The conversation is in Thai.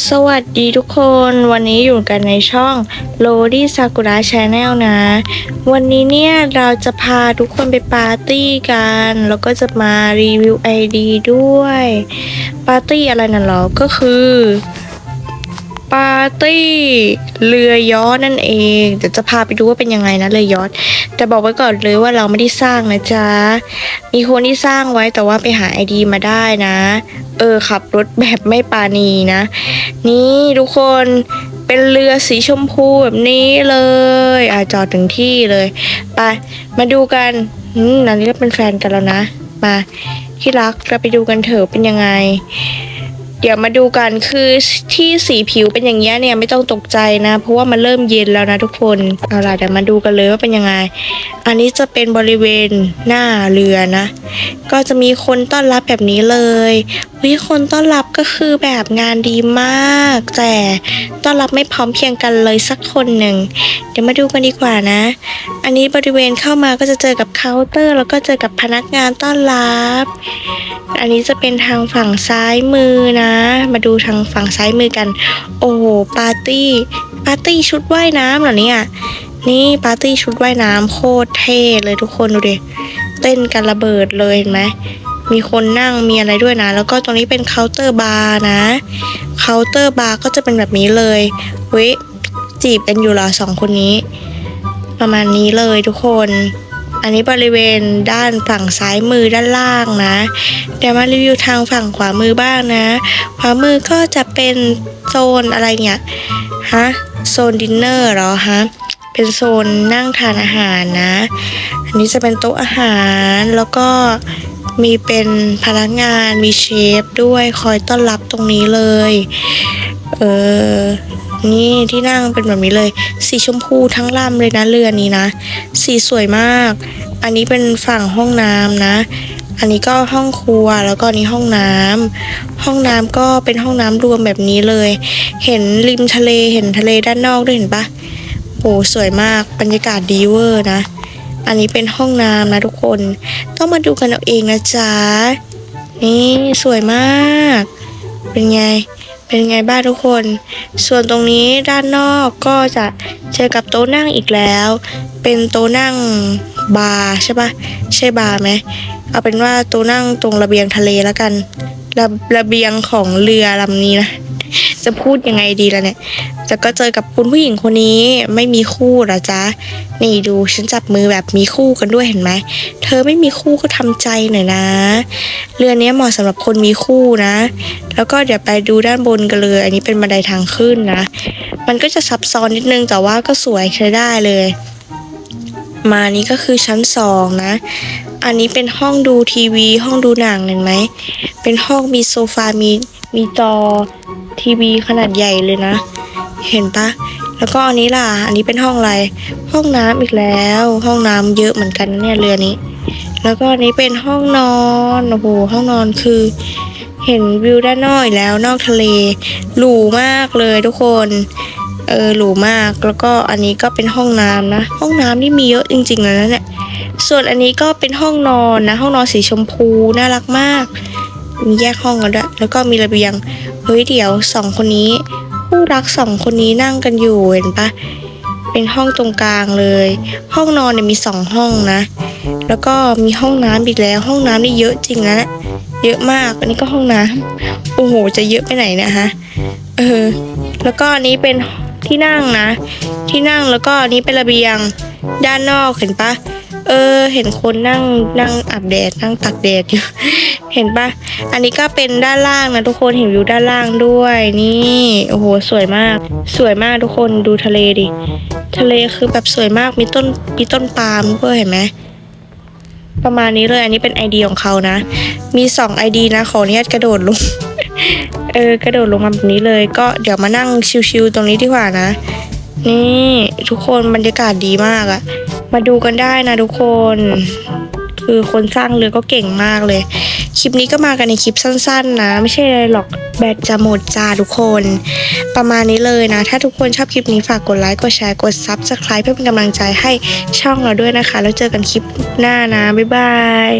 สวัสดีทุกคนวันนี้อยู่กันในช่อง l o d y Sakura Channel นะ วันนี้เนี่ยเราจะพาทุกคนไปปาร์ตี้กัน แล้วก็จะมารีวิวไอดีด้วย ปาร์ตี้อะไรนั่นหรอ ก็คือ ปาร์ตี้เรือยอชต์นั่นเองเดี๋ยวจะพาไปดูว่าเป็นยังไงนะเรือยอชต์แต่บอกไว้ก่อนเลยว่าเราไม่ได้สร้างนะจ๊ะมีคนที่สร้างไว้แต่ว่าไปหาไอดีมาได้นะ เออขับรถแบบไม่ปานีนะ นี่ทุกคนเป็นเรือสีชมพูแบบนี้เลยอะจอดถึงที่เลยไปมาดูกันอืมอันนี้เราเป็นแฟนกันแล้วนะ มาที่รักเราไปดูกันเถอะเป็นยังไง เดี๋ยวมาดูกันคือที่สีผิวเป็นอย่างนี้ยเนี่ยไม่ต้องตกใจนะ เพราะว่ามันเริ่มเย็นแล้วนะทุกคนเอาล่ะเดี๋ยวมาดูกันเลยว่าเป็นยังไง อันนี้จะเป็นบริเวณหน้าเรือนะ ก็จะมีคนต้อนรับแบบนี้เลย วิคนต้อนรับก็คือแบบงานดีมาก แต่ต้อนรับไม่พร้อมเพียงกันเลยสักคนหนึ่ง เดี๋ยวมาดูกันดีกว่านะ อันนี้บริเวณเข้ามาก็จะเจอกับเคาน์เตอร์ แล้วก็เจอกับพนักงานต้อนรับ อันนี้จะเป็นทางฝั่งซ้ายมือนะ มาดูทางฝั่งซ้ายมือกัน โอ้โหปาร์ตี้ปาร์ตี้ชุดว่ายน้ำเหรอเนี่ยนี่ปาร์ตี้ชุดว่ายน้ำโคตรเท่เลยทุกคนดูดิเต้นกันระเบิดเลยเห็นไหม มีคนนั่งมีอะไรด้วยนะ แล้วก็ตรงนี้เป็นเคาน์เตอร์บาร์นะเคาน์เตอร์บาร์ก็จะเป็นแบบนี้เลยเว้ยจีบกันอยู่เหรอสองคนนี้ ประมาณนี้เลยทุกคน อันนี้บริเวณด้านฝั่งซ้ายมือด้านล่างนะ เดี๋ยวมารีวิวทางฝั่งขวามือบ้างนะ ขวามือก็จะเป็นโซนอะไรเนี่ยฮะโซนดินเนอร์เหรอฮะเป็นโซนนั่งทานอาหารนะ อันนี้จะเป็นโต๊ะอาหารแล้วก็ มีเป็นพนักงานมีเชฟด้วยคอยต้อนรับตรงนี้เลย เออนี่ที่นั่งเป็นแบบนี้เลย สีชมพูทั้งลำเลยนะเรือนี้นะ สีสวยมาก อันนี้เป็นฝั่งห้องน้ำนะ อันนี้ก็ห้องครัวแล้วก็นนี้ห้องน้ำห้องน้ำก็เป็นห้องน้ำรวมแบบนี้เลย เห็นริมทะเลเห็นทะเลด้านนอกด้วยเห็นปะโอ้สวยมากบรรยากาศดีเวอร์นะ อันนี้เป็นห้องน้ำนะทุกคน ต้องมาดูกันเอาเองนะจ๊ะ นี่สวยมาก เป็นไง เป็นไงบ้างทุกคน ส่วนตรงนี้ด้านนอกก็จะเจอกับโต๊ะนั่งอีกแล้ว เป็นโต๊ะนั่งบาร์ใช่ปะใช่บาร์ไหม เอาเป็นว่าโต๊ะนั่งตรงระเบียงทะเลแล้วกัน ระระเบียงของเรือลำนี้นะ จะพูดยังไงดีล่ะเนี่ยแต่ก็เจอกับคุณผู้หญิงคนนี้ไม่มีคู่หรอจ๊ะ นี่ดูฉันจับมือแบบมีคู่กันด้วยเห็นไหม เธอไม่มีคู่ก็ทำใจหน่อยนะ เรือนี้เหมาะสำหรับคนมีคู่นะ แล้วก็เดี๋ยวไปดูด้านบนกันเลย อันนี้เป็นบันไดทางขึ้นนะ มันก็จะซับซ้อนนิดนึงแต่ว่าก็สวยใช้ได้เลย มานี้ก็คือชั้นสองนะ อันนี้เป็นห้องดูทีวี ห้องดูหนังเห็นไหม เป็นห้องมีโซฟา มีมีจอ ทีวีขนาดใหญ่เลยนะ เห็นปะแล้วก็อันนี้ล่ะ อันนี้เป็นห้องอะไร ห้องน้ำอีกแล้ว ห้องน้ำเยอะเหมือนกันเนี่ยเรือนี้ แล้วก็อันนี้เป็นห้องนอนโอ้โหห้องนอนคือ เห็นวิวด้านนอกอีกแล้วนอกทะเลหรูมากเลยทุกคนเออหรูมากแล้วก็อันนี้ก็เป็นห้องน้ำนะ ห้องน้ำนี่มีเยอะจริงๆเลยนะเนี่ยส่วนอันนี้ก็เป็นห้องนอนนะ ห้องนอนสีชมพูน่ารักมาก มีแยกห้องกันด้วยแล้วก็มีระเบียง เฮ้ยเดี๋ยวสองคนนี้คู่รักสองคนนี้นั่งกันอยู่เห็นปะเป็นห้องตรงกลางเลย ห้องนอนเนี่ยมีสองห้องนะ แล้วก็มีห้องน้ำอีกแล้ว ห้องน้ำนี่เยอะจริงนะเยเยอะมากอันนี้ก็ห้องน้ำโอ้โห จะเยอะไปไหนนะฮะเออแล้วก็อันนี้เป็นที่นั่งนะ ที่นั่งแล้วก็อันนี้เป็นระเบียงด้านนอกเห็นปะ เออ เห็นคนนั่งนั่งอาบแดดนั่งตักแดดอยู่ เห็นปะอันนี้ก็เป็นด้านล่างนะทุกคนเห็นวิวด้านล่างด้วยนี่โอ้โหสวยมาก สวยมากทุกคนดูทะเลดิทะเลคือแบบสวยมากมีต้นมีต้นปาล์มด้วยเห็นไหมประมาณนี้เลยอันนี้เป็นไอเดียของเขานะ มีสองไอดีนะขออนุญาตกระโดดลงเออกระโดดลงมาแบบนี้เลย ก็เดี๋ยวมานั่งชิวๆตรงนี้ดีกว่านะ นี่ทุกคนบรรยากาศดีมากอะ มาดูกันได้นะทุกคน คือคนสร้างเรือก็เก่งมากเลย คลิปนี้ก็มากันในคลิปสั้น ๆ นะ ไม่ใช่อะไรหรอกแบตจะหมดจ้าทุกคน ประมาณนี้เลยนะ ถ้าทุกคนชอบคลิปนี้ฝากกดไลค์กดแชร์กดซับสไคร b e เพื่อเป็นกำลังใจให้ช่องเราด้วยนะคะ แล้วเจอกันคลิปหน้านะ บ๊ายบาย